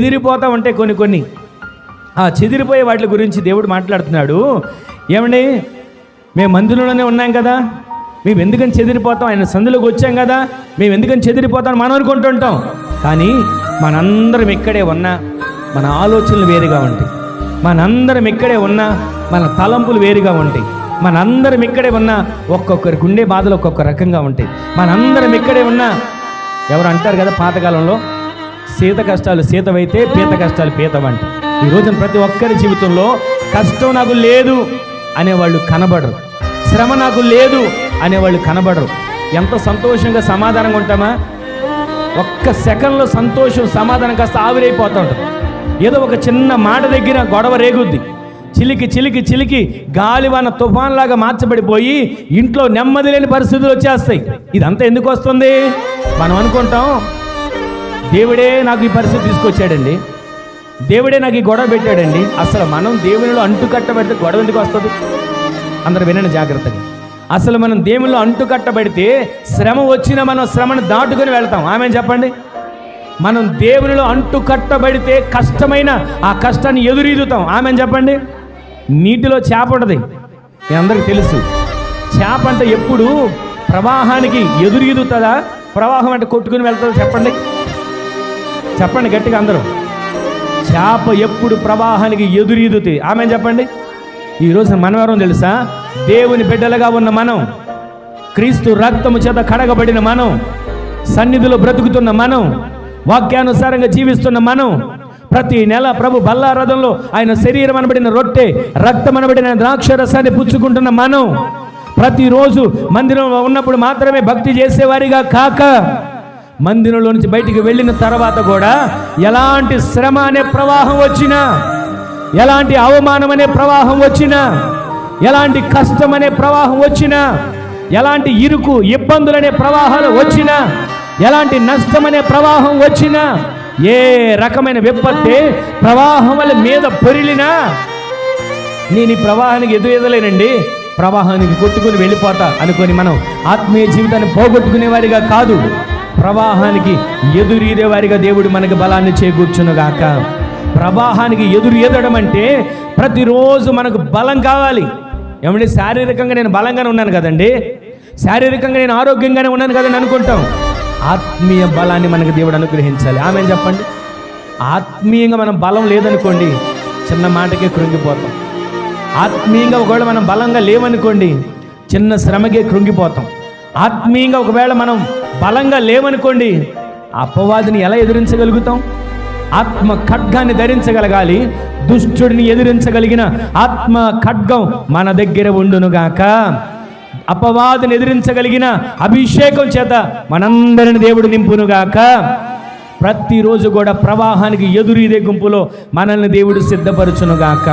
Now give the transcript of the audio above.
చెదిరిపోతా ఉంటాయి కొన్ని కొన్ని. ఆ చెదిరిపోయే వాటి గురించి దేవుడు మాట్లాడుతున్నాడు. ఏమండి? మేము మందిరంలోనే ఉన్నాం కదా. మేము ఎందుకని చెదిరిపోతాం? ఆయన సందులోకి వచ్చాం కదా. మేము ఎందుకని చెదిరిపోతాం మనం అనుకుంటుంటాం కానీ మనందరం ఇక్కడే ఉన్నా మన ఆలోచనలు వేరుగా ఉంటాయి. మనందరం ఇక్కడే ఉన్నా మన తలంపులు వేరుగా ఉంటాయి. మనందరం ఇక్కడే ఉన్నా ఒక్కొక్కరి గుండె బాధలు ఒక్కొక్క రకంగా ఉంటాయి. మనందరం ఇక్కడే ఉన్నా ఎవరు అంటారు కదా పాతకాలంలో? సీత కష్టాలు సీతవైతే పీత కష్టాలు పీతవంట. ఈ రోజున ప్రతి ఒక్కరి జీవితంలో కష్టం నాకు లేదు అనేవాళ్ళు కనబడరు. శ్రమ నాకు లేదు అనేవాళ్ళు కనబడరు. ఎంత సంతోషంగా సమాధానంగా ఉంటామా? ఒక్క సెకండ్లో సంతోషం సమాధానం కాస్త ఆవిరైపోతూ ఉంటుంది. ఏదో ఒక చిన్న మాట దగ్గర గొడవ రేగుద్ది. చిలికి చిలికి చిలికి గాలివాన తుఫాన్లాగా మార్చబడిపోయి ఇంట్లో నెమ్మది లేని పరిస్థితులు వచ్చేస్తాయి. ఇదంతా ఎందుకు వస్తుంది? మనం అనుకుంటాం దేవుడే నాకు ఈ పరిస్థితి తీసుకొచ్చాడండి. దేవుడే నాకు ఈ గొడవ పెట్టాడండి. అసలు మనం దేవునిలో అంటుకట్టబడితే గొడవ ఎందుకు వస్తుంది? అందరు వినండి జాగ్రత్తగా. అసలు మనం దేవునిలో అంటు కట్టబడితే శ్రమ వచ్చినా మనం శ్రమను దాటుకొని వెళ్తాం. ఆమె చెప్పండి. మనం దేవునిలో అంటు కట్టబడితే కష్టమైన ఆ కష్టాన్ని ఎదురీదుతాం. ఆమె చెప్పండి. నీటిలో చేప ఉంటుంది. మీ అందరికి తెలుసు. చేప అంటే ఎప్పుడు ప్రవాహానికి ఎదురీదుతుందా? ప్రవాహం అంటే కొట్టుకుని వెళ్తుందా? చెప్పండి. చెప్పండి గట్టిగా అందరూ. చేప ఎప్పుడు ప్రవాహానికి ఎదురీదుతుంది ఆమె చెప్పండి? ఈరోజు మనం ఎవరో తెలుసా? దేవుని బిడ్డలుగా ఉన్న మనం క్రీస్తు రక్తము చేత కడగబడిన మనం సన్నిధిలో బ్రతుకుతున్న మనం వాక్యానుసారంగా జీవిస్తున్న మనం ప్రతి నెల ప్రభు బల్లారథంలో ఆయన శరీరం అనబడిన రొట్టె రక్తం అనబడిన ద్రాక్ష రసాన్ని పుచ్చుకుంటున్న మనం ప్రతిరోజు మందిరంలో ఉన్నప్పుడు మాత్రమే భక్తి చేసేవారిగా కాక మందిరంలో నుంచి బయటికి వెళ్ళిన తర్వాత కూడా ఎలాంటి శ్రమ అనే ప్రవాహం వచ్చినా ఎలాంటి అవమానం అనే ప్రవాహం వచ్చినా ఎలాంటి కష్టం అనే ప్రవాహం వచ్చినా ఎలాంటి ఇరుకు ఇబ్బందులనే ప్రవాహాలు వచ్చినా ఎలాంటి నష్టం అనే ప్రవాహం వచ్చినా ఏ రకమైన విపత్తి ప్రవాహముల మీద పొరిలినా నేను ఈ ప్రవాహానికి ఎదురు ఎదలేనండి. ప్రవాహానికి కొట్టుకుని వెళ్ళిపోతా అనుకొని మనం ఆత్మీయ జీవితాన్ని పోగొట్టుకునేవారిగా కాదు. ప్రవాహానికి ఎదురీదే వారిగా దేవుడు మనకి బలాన్ని చేకూర్చునుగాక. ప్రవాహానికి ఎదురు ఎదడం అంటే ప్రతిరోజు మనకు బలం కావాలి. ఏమంటే శారీరకంగా నేను బలంగానే ఉన్నాను కదండి? శారీరకంగా నేను ఆరోగ్యంగానే ఉన్నాను కదండి అనుకుంటాం. ఆత్మీయ బలాన్ని మనకు దేవుడు అనుగ్రహించాలి. ఆమె చెప్పండి? ఆత్మీయంగా మనం బలం లేదనుకోండి చిన్న మాటకే కృంగిపోతాం. ఆత్మీయంగా ఒకవేళ మనం బలంగా లేవనుకోండి చిన్న శ్రమకే కృంగిపోతాం. ఆత్మీయంగా ఒకవేళ మనం బలంగా లేవనుకోండి అపవాదిని ఎలా ఎదిరించగలుగుతాం? ఆత్మ ఖడ్గాన్ని ధరించగలగాలి దుష్టుడిని ఎదిరించగలిగిన ఆత్మ ఖడ్గం మన దగ్గర ఉండునుగాక అపవాదిని ఎదిరించగలిగిన అభిషేకం చేత మనందరిని దేవుడు నింపునుగాక ప్రతిరోజు కూడా ప్రవాహానికి ఎదురీదే గుంపులో మనల్ని దేవుడు సిద్ధపరచునుగాక